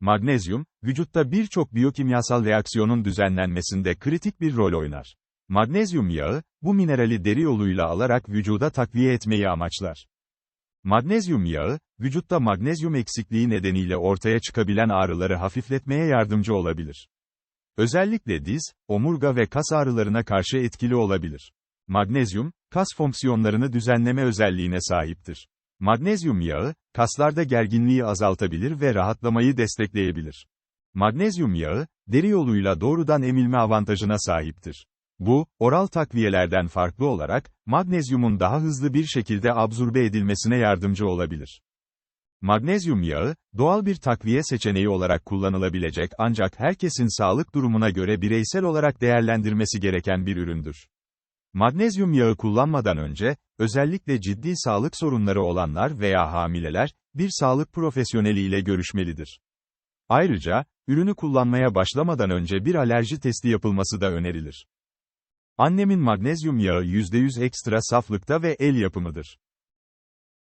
Magnezyum, vücutta birçok biyokimyasal reaksiyonun düzenlenmesinde kritik bir rol oynar. Magnezyum yağı, bu minerali deri yoluyla alarak vücuda takviye etmeyi amaçlar. Magnezyum yağı, vücutta magnezyum eksikliği nedeniyle ortaya çıkabilen ağrıları hafifletmeye yardımcı olabilir. Özellikle diz, omurga ve kas ağrılarına karşı etkili olabilir. Magnezyum, kas fonksiyonlarını düzenleme özelliğine sahiptir. Magnezyum yağı, kaslarda gerginliği azaltabilir ve rahatlamayı destekleyebilir. Magnezyum yağı, deri yoluyla doğrudan emilme avantajına sahiptir. Bu, oral takviyelerden farklı olarak, magnezyumun daha hızlı bir şekilde absorbe edilmesine yardımcı olabilir. Magnezyum yağı, doğal bir takviye seçeneği olarak kullanılabilecek ancak herkesin sağlık durumuna göre bireysel olarak değerlendirmesi gereken bir üründür. Magnezyum yağı kullanmadan önce, özellikle ciddi sağlık sorunları olanlar veya hamileler, bir sağlık profesyoneliyle görüşmelidir. Ayrıca, ürünü kullanmaya başlamadan önce bir alerji testi yapılması da önerilir. Annemin magnezyum yağı %100 ekstra saflıkta ve el yapımıdır.